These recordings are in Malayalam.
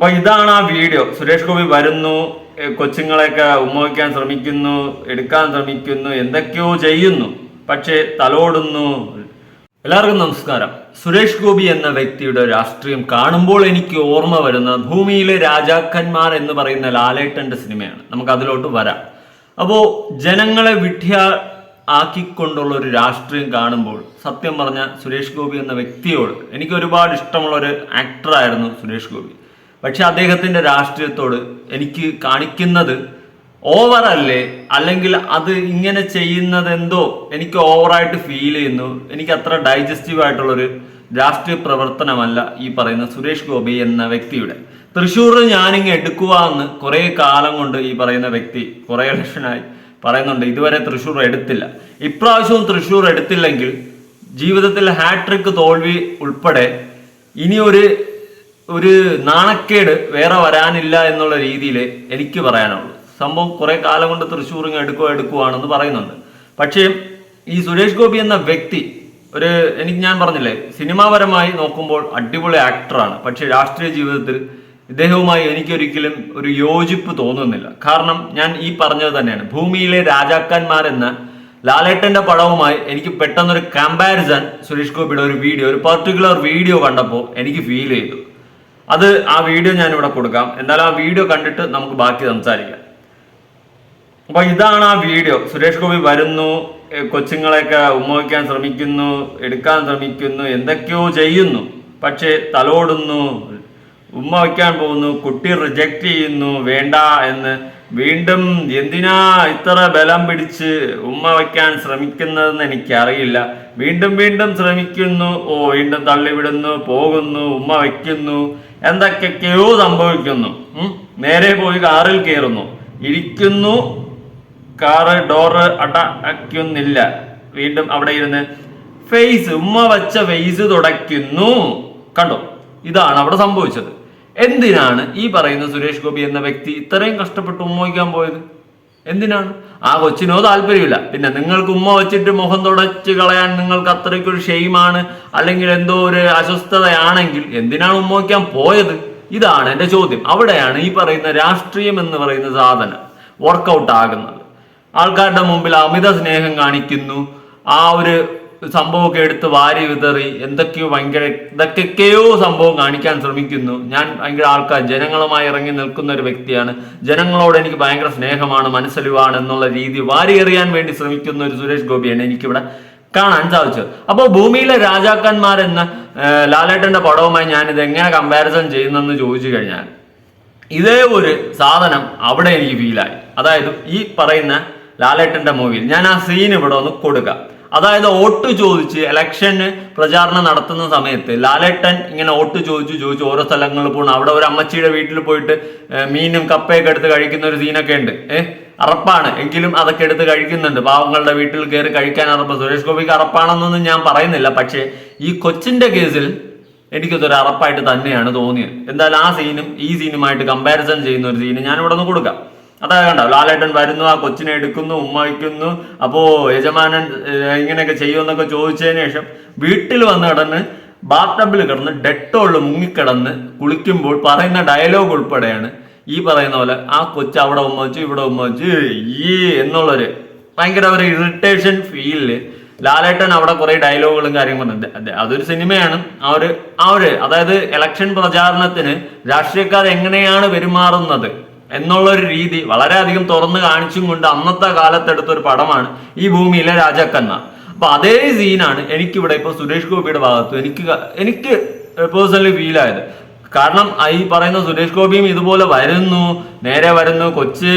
അപ്പൊ ഇതാണ് ആ വീഡിയോ. സുരേഷ് ഗോപി വരുന്നു കൊച്ചുങ്ങളെയൊക്കെ ഉമ്മവയ്ക്കാൻ ശ്രമിക്കുന്നു എടുക്കാൻ ശ്രമിക്കുന്നു എന്തൊക്കെയോ ചെയ്യുന്നു പക്ഷേ തലോടുന്നു. എല്ലാവർക്കും നമസ്കാരം. സുരേഷ് ഗോപി എന്ന വ്യക്തിയുടെ രാഷ്ട്രീയം കാണുമ്പോൾ എനിക്ക് ഓർമ്മ വരുന്ന ഭൂമിയിലെ രാജാക്കന്മാർ എന്ന് പറയുന്ന ലാലേട്ടന്റെ സിനിമയാണ്. നമുക്ക് അതിലോട്ട് വരാം. അപ്പോ ജനങ്ങളെ വിഠ്യ ആക്കിക്കൊണ്ടുള്ള ഒരു രാഷ്ട്രീയം കാണുമ്പോൾ സത്യം പറഞ്ഞ സുരേഷ് ഗോപി എന്ന വ്യക്തിയോട് എനിക്ക് ഒരുപാട് ഇഷ്ടമുള്ള ഒരു ആക്ടറായിരുന്നു സുരേഷ് ഗോപി. പക്ഷെ അദ്ദേഹത്തിന്റെ രാഷ്ട്രീയത്തോട് എനിക്ക് കാണിക്കുന്നത് ഓവർ അല്ലേ? അല്ലെങ്കിൽ അത് ഇങ്ങനെ ചെയ്യുന്നത് എന്തോ എനിക്ക് ഓവറായിട്ട് ഫീൽ ചെയ്യുന്നു. എനിക്ക് അത്ര ഡൈജസ്റ്റീവ് ആയിട്ടുള്ളൊരു രാഷ്ട്രീയ പ്രവർത്തനമല്ല ഈ പറയുന്ന സുരേഷ് ഗോപി എന്ന വ്യക്തിയുടെ. തൃശ്ശൂർ ഞാനിങ്ങ് എടുക്കുക എന്ന് കുറെ കാലം കൊണ്ട് ഈ പറയുന്ന വ്യക്തി കുറെ ഇലക്ഷനായി പറയുന്നുണ്ട്. ഇതുവരെ തൃശ്ശൂർ എടുത്തില്ല. ഇപ്രാവശ്യവും തൃശ്ശൂർ എടുത്തില്ലെങ്കിൽ ജീവിതത്തിൽ ഹാട്രിക് തോൽവി ഉൾപ്പെടെ ഇനി ഒരു ഒരു നാണക്കേട് വേറെ വരാനില്ല എന്നുള്ള രീതിയിൽ എനിക്ക് പറയാനുള്ളൂ. സംഭവം കുറെ കാലം കൊണ്ട് തൃശ്ശൂർ എടുക്കുക എടുക്കുവാണെന്ന് പറയുന്നുണ്ട്. പക്ഷേ ഈ സുരേഷ് ഗോപി എന്ന വ്യക്തി ഒരു എനിക്ക് ഞാൻ പറഞ്ഞില്ലേ സിനിമാപരമായി നോക്കുമ്പോൾ അടിപൊളി ആക്ടറാണ്. പക്ഷേ രാഷ്ട്രീയ ജീവിതത്തിൽ ഇദ്ദേഹവുമായി എനിക്കൊരിക്കലും ഒരു യോജിപ്പ് തോന്നുന്നില്ല. കാരണം ഞാൻ ഈ പറഞ്ഞത് തന്നെയാണ്. ഭൂമിയിലെ രാജാക്കന്മാരെന്ന ലാലേട്ടന്റെ പടവുമായി എനിക്ക് പെട്ടെന്നൊരു കമ്പാരിസൺ സുരേഷ് ഗോപിയുടെ ഒരു വീഡിയോ ഒരു പർട്ടിക്കുലർ വീഡിയോ കണ്ടപ്പോൾ എനിക്ക് ഫീൽ ചെയ്തു. അത് ആ വീഡിയോ ഞാൻ ഇവിടെ കൊടുക്കാം. എന്നാൽ ആ വീഡിയോ കണ്ടിട്ട് നമുക്ക് ബാക്കി സംസാരിക്കാം. അപ്പൊ ഇതാണ് ആ വീഡിയോ. സുരേഷ് ഗോപി വരുന്നു കൊച്ചുങ്ങളെയൊക്കെ ഉമ്മവയ്ക്കാൻ ശ്രമിക്കുന്നു എടുക്കാൻ ശ്രമിക്കുന്നു എന്തൊക്കെയോ ചെയ്യുന്നു. പക്ഷേ തലോടുന്നു ഉമ്മ വയ്ക്കാൻ പോകുന്നു കുട്ടി റിജക്റ്റ് ചെയ്യുന്നു വേണ്ട എന്ന് വീണ്ടും എന്തിനാ ഇത്ര ബലം പിടിച്ച് ഉമ്മ വയ്ക്കാൻ ശ്രമിക്കുന്നതെന്ന് എനിക്കറിയില്ല. വീണ്ടും വീണ്ടും ശ്രമിക്കുന്നു ഓ വീണ്ടും തള്ളിവിടുന്നു പോകുന്നു ഉമ്മ വയ്ക്കുന്നു എന്തൊക്കെയൊക്കെയോ സംഭവിക്കുന്നു. നേരെ പോയി കാറിൽ കയറുന്നു. ഇരിക്കുന്നു കാറ് ഡോറ് അടയ്ക്കുന്നില്ല. വീണ്ടും അവിടെ ഇരുന്ന് ഫേസ് ഉമ്മ വച്ച ഫേസ് തുടയ്ക്കുന്നു. കണ്ടോ? ഇതാണ് അവിടെ സംഭവിച്ചത്. എന്തിനാണ് ഈ പറയുന്ന സുരേഷ് ഗോപി എന്ന വ്യക്തി ഇത്രയും കഷ്ടപ്പെട്ട് ഉമ്മ വയ്ക്കാൻ പോയത്? എന്തിനാണ്? ആ കൊച്ചിനോ താല്പര്യമില്ല. പിന്നെ നിങ്ങൾക്ക് ഉമ്മ വെച്ചിട്ട് മുഖം തുടച്ച് കളയാൻ നിങ്ങൾക്ക് അത്രയ്ക്കൊരു ഷെയിമാണ് അല്ലെങ്കിൽ എന്തോ ഒരു അസ്വസ്ഥതയാണെങ്കിൽ എന്തിനാണ് ഉമ്മ വയ്ക്കാൻ പോയത്? ഇതാണ് എന്റെ ചോദ്യം. അവിടെയാണ് ഈ പറയുന്ന രാഷ്ട്രീയം എന്ന് പറയുന്ന സാധനം വർക്കൗട്ട് ആകുന്നത്. ആൾക്കാരുടെ മുമ്പിൽ അമിത സ്നേഹം കാണിക്കുന്നു. ആ ഒരു സംഭവമൊക്കെ എടുത്ത് വാരി വിതറി എന്തൊക്കെയോ ഭയങ്കര ഇതൊക്കെയൊക്കെയോ സംഭവം കാണിക്കാൻ ശ്രമിക്കുന്നു. ഞാൻ ഭയങ്കര ആൾക്കാർ ജനങ്ങളുമായി ഇറങ്ങി നിൽക്കുന്ന ഒരു വ്യക്തിയാണ്. ജനങ്ങളോട് എനിക്ക് ഭയങ്കര സ്നേഹമാണ് മനസ്സലിവാണ് എന്നുള്ള രീതി വാരി എറിയാൻ വേണ്ടി ശ്രമിക്കുന്ന ഒരു സുരേഷ് ഗോപിയാണ് എനിക്കിവിടെ കാണാൻ സാധിച്ചത്. അപ്പോൾ ഭൂമിയിലെ രാജാക്കന്മാരെന്ന ലാലേട്ടന്റെ പടവുമായി ഞാനിത് എങ്ങനെ കമ്പാരിസൺ ചെയ്യുന്നെന്ന് ചോദിച്ചു കഴിഞ്ഞാൽ ഇതേ ഒരു സാധനം അവിടെ എനിക്ക് ഫീലായി അതായത് ഈ പറയുന്ന ലാലേട്ടന്റെ മൂവിയിൽ ഞാൻ ആ സീൻ ഇവിടെ ഒന്ന് കൊടുക്കാം. അതായത് വോട്ട് ചോദിച്ച് ഇലക്ഷന് പ്രചാരണം നടത്തുന്ന സമയത്ത് ലാലേട്ടൻ ഇങ്ങനെ വോട്ട് ചോദിച്ചു ചോദിച്ചു ഓരോ സ്ഥലങ്ങളിൽ പോകണം അവിടെ ഒരു അമ്മച്ചിയുടെ വീട്ടിൽ പോയിട്ട് മീനും കപ്പയൊക്കെ എടുത്ത് കഴിക്കുന്ന ഒരു സീനൊക്കെ ഉണ്ട്. ഏഹ് അറപ്പാണ്. എങ്കിലും അതൊക്കെ എടുത്ത് കഴിക്കുന്നുണ്ട്. പാവങ്ങളുടെ വീട്ടിൽ കയറി കഴിക്കാൻ അറപ്പ്. സുരേഷ് ഗോപിക്ക് അറപ്പാണെന്നൊന്നും ഞാൻ പറയുന്നില്ല. പക്ഷേ ഈ കൊച്ചിന്റെ കേസിൽ എനിക്കതൊരു അറപ്പായിട്ട് തന്നെയാണ് തോന്നിയത്. എന്തായാലും ആ സീനും ഈ സീനുമായിട്ട് കമ്പാരിസൺ ചെയ്യുന്ന ഒരു സീന് ഞാൻ ഇവിടെ നിന്ന് കൊടുക്കാം. അതായത് കണ്ടോ ലാലേട്ടൻ വരുന്നു ആ കൊച്ചിനെ എടുക്കുന്നു ഉമ്മയ്ക്കുന്നു അപ്പോ യജമാനൻ ഇങ്ങനെയൊക്കെ ചെയ്യുമെന്നൊക്കെ ചോദിച്ചതിന് ശേഷം വീട്ടിൽ വന്ന് കിടന്ന് ബാത്തബിൽ കിടന്ന് ഡെറ്റോളിൽ മുങ്ങിക്കിടന്ന് കുളിക്കുമ്പോൾ പറയുന്ന ഡയലോഗ് ഉൾപ്പെടെയാണ് ഈ പറയുന്ന പോലെ ആ കൊച്ചു അവിടെ ഉമ്മ വെച്ചു ഇവിടെ ഉമ്മ വെച്ചു ഈ എന്നുള്ളൊരു ഭയങ്കര ഒരു ഇറിറ്റേഷൻ ഫീലിൽ ലാലേട്ടൻ അവിടെ കുറെ ഡയലോഗുകളും കാര്യങ്ങളും അതൊരു സിനിമയാണ്. ആ ഒരു ആ ഒരു അതായത് ഇലക്ഷൻ പ്രചാരണത്തിന് രാഷ്ട്രീയക്കാർ എങ്ങനെയാണ് പെരുമാറുന്നത്? എന്നുള്ള ഒരു രീതി വളരെയധികം തുറന്നു കാണിച്ചും കൊണ്ട് അന്നത്തെ കാലത്തെടുത്ത ഒരു പടമാണ് ഈ ഭൂമിയിലെ രാജാക്കന്മാർ. അപ്പൊ അതേ സീനാണ് എനിക്കിവിടെ ഇപ്പൊ സുരേഷ് ഗോപിയുടെ ഭാഗത്ത് എനിക്ക് എനിക്ക് പേഴ്സണലി ഫീൽ ആയത്. കാരണം ഈ പറയുന്ന സുരേഷ് ഗോപിയും ഇതുപോലെ വരുന്നു നേരെ വരുന്നു കൊച്ച്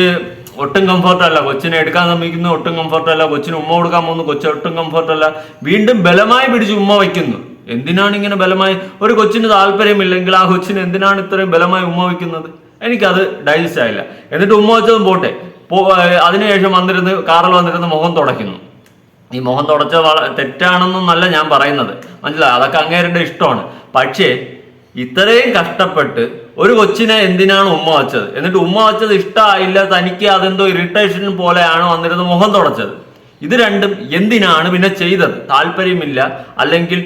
ഒട്ടും കംഫർട്ട് അല്ല. കൊച്ചിനെ എടുക്കാൻ ശ്രമിക്കുന്നു ഒട്ടും കംഫർട്ട് അല്ല. കൊച്ചിന് ഉമ്മ കൊടുക്കാൻ പോകുന്നു കൊച്ചു ഒട്ടും കംഫർട്ട് അല്ല. വീണ്ടും ബലമായി പിടിച്ച് ഉമ്മ വയ്ക്കുന്നു. എന്തിനാണ് ഇങ്ങനെ ബലമായി? ഒരു കൊച്ചിന് താല്പര്യമില്ലെങ്കിൽ ആ കൊച്ചിന് എന്തിനാണ് ഇത്രയും ബലമായി ഉമ്മ വയ്ക്കുന്നത്? എനിക്കത് ഡൈജസ്റ്റ് ആയില്ല. എന്നിട്ട് ഉമ്മ വെച്ചതും പോട്ടെ. അതിനുശേഷം വന്നിരുന്ന് കാറിൽ വന്നിരുന്ന് മുഖം തുടയ്ക്കുന്നു. ഈ മുഖം തുടച്ച തെറ്റാണെന്നൊന്നല്ല ഞാൻ പറയുന്നത്. മനസ്സിലായി? അതൊക്കെ അങ്ങേരുടെ ഇഷ്ടമാണ്. പക്ഷേ ഇത്രയും കഷ്ടപ്പെട്ട് ഒരു കൊച്ചിനെ എന്തിനാണ് ഉമ്മ വച്ചത്? എന്നിട്ട് ഉമ്മ വച്ചത് ഇഷ്ടമായില്ല തനിക്ക് അതെന്തോ ഇറിറ്റേഷൻ പോലെയാണ് വന്നിരുന്ന് മുഖം തുടച്ചത്. ഇത് രണ്ടും എന്തിനാണ് പിന്നെ ചെയ്തത്? താല്പര്യമില്ല. അല്ലെങ്കിൽ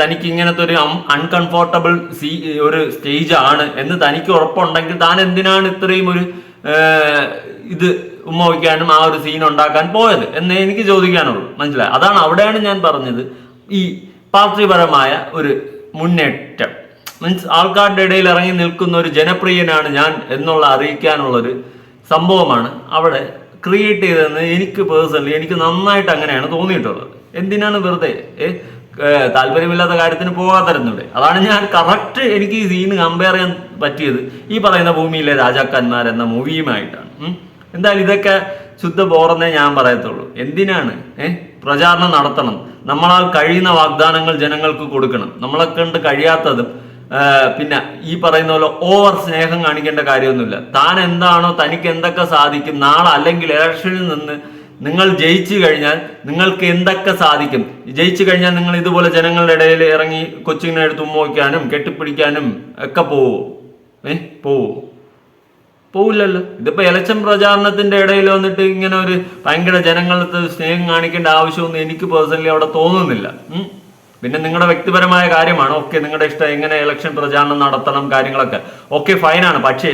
തനിക്ക് ഇങ്ങനത്തെ ഒരു അൺകംഫോർട്ടബിൾ സീ ഒരു സ്റ്റേജ് ആണ് എന്ന് തനിക്ക് ഉറപ്പുണ്ടെങ്കിൽ താൻ എന്തിനാണ് ഇത്രയും ഒരു ഇത് ഉമ്മ വയ്ക്കാനും ആ ഒരു സീൻ ഉണ്ടാക്കാൻ പോയത്? എന്ന് എനിക്ക് ചോദിക്കാനുള്ളൂ. മനസ്സിലായി? അതാണ് അവിടെയാണ് ഞാൻ പറഞ്ഞത്. ഈ പാർട്ടിപരമായ ഒരു മുന്നേറ്റം. മീൻസ് ആൾക്കാരുടെ ഇടയിൽ ഇറങ്ങി നിൽക്കുന്ന ഒരു ജനപ്രിയനാണ് ഞാൻ എന്നുള്ള അറിയിക്കാനുള്ളൊരു സംഭവമാണ് അവിടെ ക്രിയേറ്റ് ചെയ്തതെന്ന് എനിക്ക് പേഴ്സണലി എനിക്ക് നന്നായിട്ട് അങ്ങനെയാണ് തോന്നിയിട്ടുള്ളത്. എന്തിനാണ് വെറുതെ? താല്പര്യമില്ലാത്ത കാര്യത്തിന് പോകാതിരുന്നൂടെ അതാണ് ഞാൻ കറക്റ്റ് എനിക്ക് ഈ സീന് കമ്പയർ ചെയ്യാൻ പറ്റിയത്. ഈ പറയുന്ന ഭൂമിയിലെ രാജാക്കന്മാർ എന്ന മൂവിയുമായിട്ടാണ്. എന്തായാലും ഇതൊക്കെ ശുദ്ധ ബോറെന്നേ ഞാൻ പറയത്തുള്ളൂ. എന്തിനാണ്? ഏഹ് പ്രചാരണം നടത്തണം. നമ്മളാൽ കഴിയുന്ന വാഗ്ദാനങ്ങൾ ജനങ്ങൾക്ക് കൊടുക്കണം. നമ്മളെ കണ്ട് കഴിയാത്തതും പിന്നെ ഈ പറയുന്ന പോലെ ഓവർ സ്നേഹം കാണിക്കേണ്ട കാര്യമൊന്നുമില്ല. താൻ എന്താണോ തനിക്ക് എന്തൊക്കെ സാധിക്കും നാളെ അല്ലെങ്കിൽ ഇലക്ഷനിൽ നിന്ന് നിങ്ങൾ ജയിച്ചു കഴിഞ്ഞാൽ നിങ്ങൾക്ക് എന്തൊക്കെ സാധിക്കും? ജയിച്ചു കഴിഞ്ഞാൽ നിങ്ങൾ ഇതുപോലെ ജനങ്ങളുടെ ഇടയിൽ ഇറങ്ങി കൊച്ചിങ്ങനെ എടുത്ത് ഉമ്മോക്കാനും കെട്ടിപ്പിടിക്കാനും ഒക്കെ പോവോ? ഏ പോവോ? പോവില്ലല്ലോ. ഇതിപ്പോ ഇലക്ഷൻ പ്രചാരണത്തിന്റെ ഇടയിൽ വന്നിട്ട് ഇങ്ങനെ ഒരു ഭയങ്കര ജനങ്ങളുടെ സ്നേഹം കാണിക്കേണ്ട ആവശ്യമൊന്നും എനിക്ക് പേഴ്സണലി അവിടെ തോന്നുന്നില്ല. പിന്നെ നിങ്ങളുടെ വ്യക്തിപരമായ കാര്യമാണ്. ഓക്കെ നിങ്ങളുടെ ഇഷ്ടം എങ്ങനെ ഇലക്ഷൻ പ്രചാരണം നടത്തണം കാര്യങ്ങളൊക്കെ. ഓക്കെ ഫൈനാണ് പക്ഷേ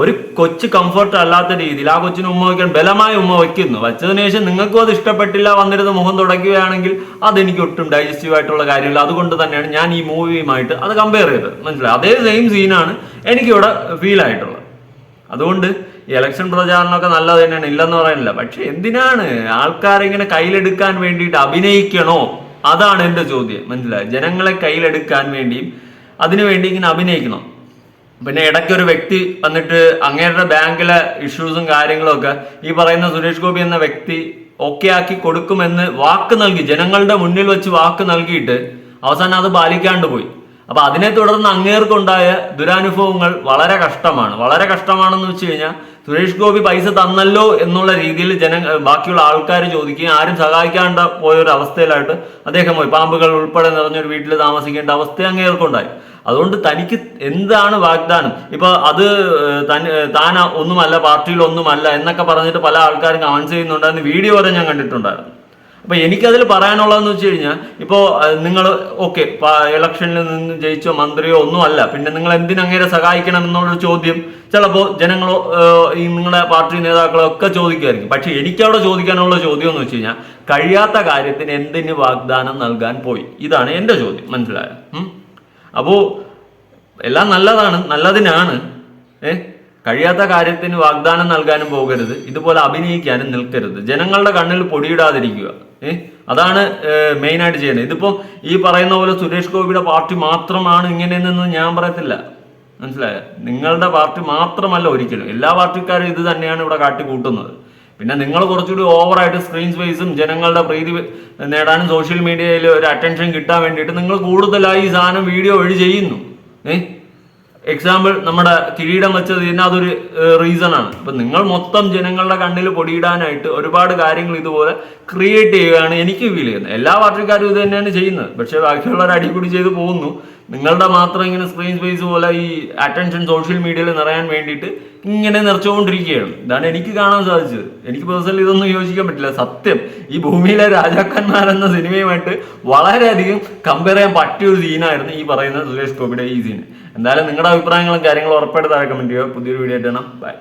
ഒരു കൊച്ചു കംഫർട്ട് അല്ലാത്ത രീതിയിൽ ആ കൊച്ചിന് ഉമ്മ വയ്ക്കാൻ ബലമായ ഉമ്മ വയ്ക്കുന്നു. വെച്ചതിന് ശേഷം നിങ്ങൾക്കും അത് ഇഷ്ടപ്പെട്ടില്ല വന്നിരുന്ന മുഖം തുടയ്ക്കുകയാണെങ്കിൽ അതെനിക്ക് ഒട്ടും ഡൈജസ്റ്റീവ് ആയിട്ടുള്ള കാര്യമില്ല. അതുകൊണ്ട് തന്നെയാണ് ഞാൻ ഈ മൂവിയുമായിട്ട് അത് കമ്പയർ ചെയ്തത്. മനസ്സിലായി? അതേ സെയിം സീനാണ് എനിക്കിവിടെ ഫീൽ ആയിട്ടുള്ളത്. അതുകൊണ്ട് ഈ ഇലക്ഷൻ പ്രചാരണമൊക്കെ നല്ലത് തന്നെയാണ്. ഇല്ലെന്ന് പറയുന്നില്ല പക്ഷെ എന്തിനാണ് ആൾക്കാരെ ഇങ്ങനെ കയ്യിലെടുക്കാൻ വേണ്ടിയിട്ട് അഭിനയിക്കണോ? അതാണ് എന്റെ ചോദ്യം. മനസ്സിലായി? ജനങ്ങളെ കയ്യിലെടുക്കാൻ വേണ്ടിയും അതിനുവേണ്ടി ഇങ്ങനെ അഭിനയിക്കണം. പിന്നെ ഇടയ്ക്ക് ഒരു വ്യക്തി വന്നിട്ട് അങ്ങേരുടെ ബാങ്കിലെ ഇഷ്യൂസും കാര്യങ്ങളും ഒക്കെ ഈ പറയുന്ന സുരേഷ് ഗോപി എന്ന വ്യക്തി ഓക്കെ ആക്കി കൊടുക്കുമെന്ന് വാക്ക് നൽകി ജനങ്ങളുടെ മുന്നിൽ വെച്ച് വാക്ക് നൽകിയിട്ട് അവസാനം അത് പാലിക്കാണ്ട് പോയി. അപ്പൊ അതിനെ തുടർന്ന് അങ്ങേർക്കുണ്ടായ ദുരാനുഭവങ്ങൾ വളരെ കഷ്ടമാണ്. വളരെ കഷ്ടമാണെന്ന് വെച്ച് കഴിഞ്ഞാൽ സുരേഷ് ഗോപി പൈസ തന്നല്ലോ എന്നുള്ള രീതിയിൽ ജന ബാക്കിയുള്ള ആൾക്കാർ ചോദിക്കുകയും ആരും സഹായിക്കാണ്ട പോയ ഒരു അവസ്ഥയിലായിട്ട് അദ്ദേഹം പോയി. പാമ്പുകൾ ഉൾപ്പെടെ നിറഞ്ഞൊരു വീട്ടിൽ താമസിക്കേണ്ട അവസ്ഥ അങ്ങേർക്കുണ്ടായി. അതുകൊണ്ട് തനിക്ക് എന്താണ് വാഗ്ദാനം? ഇപ്പൊ അത് താൻ ഒന്നുമല്ല പാർട്ടിയിൽ ഒന്നുമല്ല എന്നൊക്കെ പറഞ്ഞിട്ട് പല ആൾക്കാരും കമൻസ് ചെയ്യുന്നുണ്ടായിരുന്നു. വീഡിയോ വരെ ഞാൻ കണ്ടിട്ടുണ്ടായിരുന്നു. അപ്പൊ എനിക്കതിൽ പറയാനുള്ളതെന്ന് വെച്ച് കഴിഞ്ഞാൽ ഇപ്പോ നിങ്ങൾ ഓക്കെ ഇലക്ഷനിൽ നിന്ന് ജയിച്ചോ മന്ത്രിയോ ഒന്നും അല്ല. പിന്നെ നിങ്ങൾ എന്തിനങ്ങനെ സഹായിക്കണം എന്നുള്ളൊരു ചോദ്യം ചിലപ്പോൾ ജനങ്ങളോ ഈ നിങ്ങളുടെ പാർട്ടി നേതാക്കളോ ഒക്കെ ചോദിക്കുമായിരിക്കും പക്ഷെ എനിക്കവിടെ ചോദിക്കാനുള്ള ചോദ്യം എന്ന് വെച്ച് കഴിഞ്ഞാൽ കഴിയാത്ത കാര്യത്തിന് എന്തിന് വാഗ്ദാനം നൽകാൻ പോയി? ഇതാണ് എന്റെ ചോദ്യം. മനസ്സിലായോ? അപ്പോൾ അപ്പോ എല്ലാം നല്ലതാണ് നല്ലതിനാണ് ഏ? കഴിയാത്ത കാര്യത്തിന് വാഗ്ദാനം നൽകാനും പോകരുത്. ഇതുപോലെ അഭിനയിക്കാനും നിൽക്കരുത്. ജനങ്ങളുടെ കണ്ണിൽ പൊടിയിടാതിരിക്കുക. ഏ? അതാണ് മെയിൻ ആയിട്ട് ചെയ്യുന്നത് ഇതിപ്പോ ഈ പറയുന്ന പോലെ സുരേഷ് ഗോപിയുടെ പാർട്ടി മാത്രമാണ് ഇങ്ങനെയെന്ന് ഞാൻ പറയത്തില്ല. മനസ്സിലായ? നിങ്ങളുടെ പാർട്ടി മാത്രമല്ല ഒരിക്കലും. എല്ലാ പാർട്ടിക്കാരും ഇത് തന്നെയാണ് ഇവിടെ കാട്ടി കൂട്ടുന്നത് പിന്നെ നിങ്ങൾ കുറച്ചുകൂടി ഓവറായിട്ട് സ്ക്രീൻ സ്പേസും ജനങ്ങളുടെ പ്രീതി നേടാനും സോഷ്യൽ മീഡിയയിൽ ഒരു അറ്റൻഷൻ കിട്ടാൻ വേണ്ടിയിട്ട് നിങ്ങൾ കൂടുതലായി ഈ സാധനം വീഡിയോ വഴി ചെയ്യുന്നു. ഏ? എക്സാമ്പിൾ നമ്മുടെ കിരീടം വെച്ചത് ഇതിന് അതൊരു റീസൺ ആണ്. ഇപ്പൊ നിങ്ങൾ മൊത്തം ജനങ്ങളുടെ കണ്ണിൽ പൊടിയിടാനായിട്ട് ഒരുപാട് കാര്യങ്ങൾ ഇതുപോലെ ക്രിയേറ്റ് ചെയ്യുകയാണ് എനിക്ക് ഫീൽ ചെയ്യുന്നത്. എല്ലാ പാർട്ടിക്കാരും ഇത് തന്നെയാണ് ചെയ്യുന്നത്. പക്ഷെ ബാക്കിയുള്ളവർ അടിപിടി ചെയ്ത് പോകുന്നു. നിങ്ങളുടെ മാത്രം ഇങ്ങനെ സ്ക്രീൻ സ്പേസ് പോലെ ഈ അറ്റൻഷൻ സോഷ്യൽ മീഡിയയിൽ നിറയാൻ വേണ്ടിയിട്ട് ഇങ്ങനെ നിറച്ചുകൊണ്ടിരിക്കുകയാണ്. ഇതാണ് എനിക്ക് കാണാൻ സാധിച്ചത്. എനിക്ക് പേഴ്സണലി ഇതൊന്നും യോജിക്കാൻ പറ്റില്ല. സത്യം ഈ ഭൂമിയിലെ രാജാക്കന്മാർ എന്ന സിനിമയുമായിട്ട് വളരെയധികം കമ്പയർ ചെയ്യാൻ പറ്റിയ ഒരു സീനായിരുന്നു ഈ പറയുന്ന സുരേഷ് ഗോപിയുടെ ഈ സീൻ എന്തായാലും നിങ്ങളുടെ അഭിപ്രായങ്ങളും കാര്യങ്ങളും ഉറപ്പായിട്ട് താഴെ കമന്റ് ചെയ്യുക. പുതിയൊരു വീഡിയോ ആയിട്ട് കാണാം. ബൈ